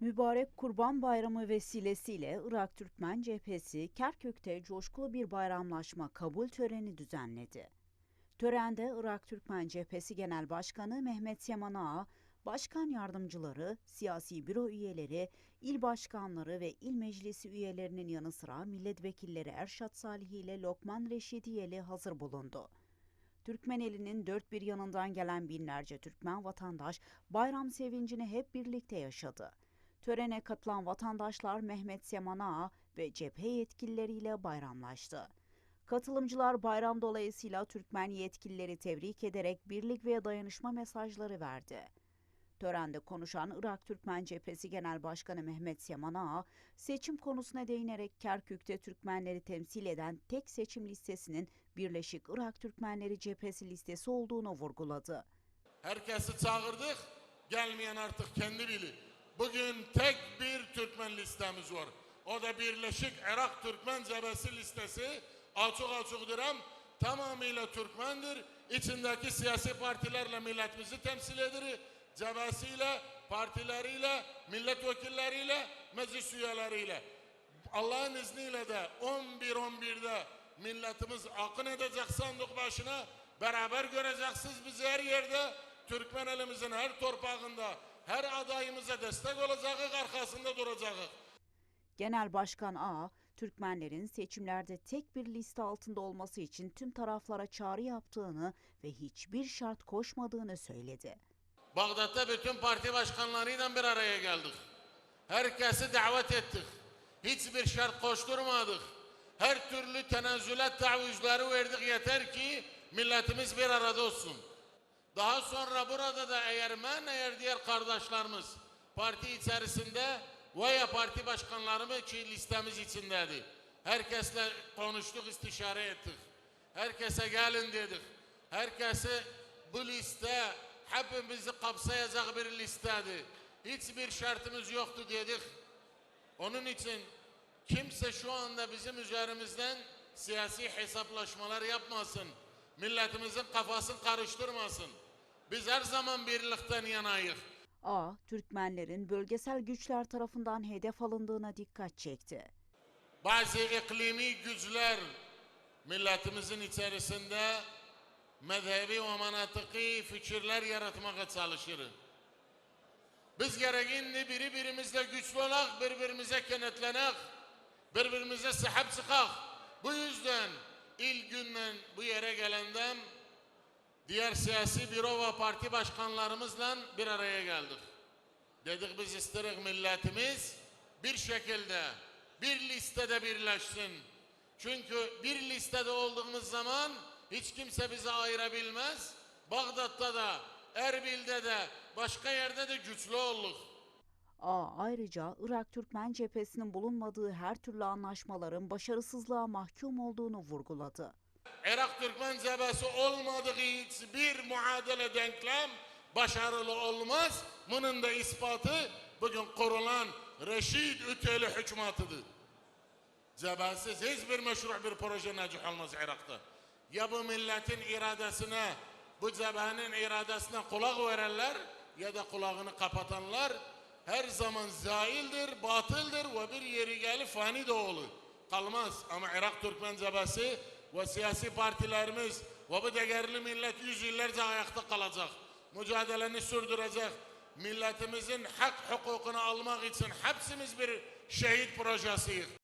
Mübarek Kurban Bayramı vesilesiyle Irak Türkmen Cephesi Kerkük'te coşkulu bir bayramlaşma kabul töreni düzenledi. Törende Irak Türkmen Cephesi Genel Başkanı Mehmet Yaman Ağa, başkan yardımcıları, siyasi büro üyeleri, il başkanları ve il meclisi üyelerinin yanı sıra milletvekilleri Erşat Salih ile Lokman Reşidiyeli hazır bulundu. Türkmeneli'nin dört bir yanından gelen binlerce Türkmen vatandaş bayram sevincini hep birlikte yaşadı. Törene katılan vatandaşlar Mehmet Seman Ağa ve cephe yetkilileriyle bayramlaştı. Katılımcılar bayram dolayısıyla Türkmen yetkilileri tebrik ederek birlik ve dayanışma mesajları verdi. Törende konuşan Irak Türkmen Cephesi Genel Başkanı Mehmet Seman Ağa, seçim konusuna değinerek Kerkük'te Türkmenleri temsil eden tek seçim listesinin Birleşik Irak Türkmenleri Cephesi listesi olduğunu vurguladı. Herkesi çağırdık. Gelmeyen artık kendi bilir. Bugün tek bir Türkmen listemiz var. O da Birleşik Irak Türkmen Cebesi listesi. Açık açık diyorum tamamıyla Türkmendir. İçindeki siyasi partilerle milletimizi temsil eder. Cebesiyle, partileriyle, milletvekilleriyle, meclis üyeleriyle. Allah'ın izniyle de 11-11'de milletimiz akın edecek sandık başına. Beraber göreceksiniz bizi her yerde. Türkmen elimizin her torpağında her adayımıza destek olacağız, arkasında duracağız. Genel Başkan Ağa, Türkmenlerin seçimlerde tek bir liste altında olması için tüm taraflara çağrı yaptığını ve hiçbir şart koşmadığını söyledi. Bağdat'ta bütün parti başkanlarıyla bir araya geldik. Herkesi davet ettik. Hiçbir şart koşturmadık. Her türlü tenezzülat tavizleri verdik yeter ki milletimiz bir arada olsun. Daha sonra burada da eğer ben eğer diğer kardeşlerimiz parti içerisinde veya parti başkanlarımız ki listemiz içindeydi. Herkesle konuştuk, istişare ettik. Herkese gelin dedik. Herkesi bu liste hepimizi kapsayacak bir listeydi. Hiçbir şartımız yoktu dedik. Onun için kimse şu anda bizim üzerimizden siyasi hesaplaşmalar yapmasın. Milletimizin kafasını karıştırmasın. Biz her zaman birlikten yanayız. Ağa, Türkmenlerin bölgesel güçler tarafından hedef alındığına dikkat çekti. Bazı iklimi güçler milletimizin içerisinde mezhebi ve manatıki fikirler yaratmaya çalışır. Biz gereğinde biri birimizle güçlü olak, birbirimize kenetlenek, birbirimize sahip çıkak. Bu yüzden ilk günden bu yere gelenden diğer siyasi büro ve parti başkanlarımızla bir araya geldik. Dedik biz isterik milletimiz bir şekilde bir listede birleşsin. Çünkü bir listede olduğumuz zaman hiç kimse bizi ayırabilmez. Bağdat'ta da, Erbil'de de, başka yerde de güçlü olduk. Ağa ayrıca Irak Türkmen cephesinin bulunmadığı her türlü anlaşmaların başarısızlığa mahkum olduğunu vurguladı. Irak Türkmen cebesi olmadığı hiçbir muadele denklem başarılı olmaz. Bunun da ispatı bugün kurulan Reşid Üteli hükümetidir. Cebesiz hiçbir meşru bir proje necih olmaz Irak'ta. Ya bu milletin iradesine, bu cebenin iradesine kulak verenler ya da kulağını kapatanlar her zaman zaildir, batıldır ve bir yeri gelip fani de olur. Kalmaz ama Irak Türkmen cebesi ve siyasi partilerimiz ve bu değerli millet yüzyıllarca ayakta kalacak. Mücadeleni sürdürecek. Milletimizin hak hukukunu almak için hepsimiz bir şehit projesiyiz.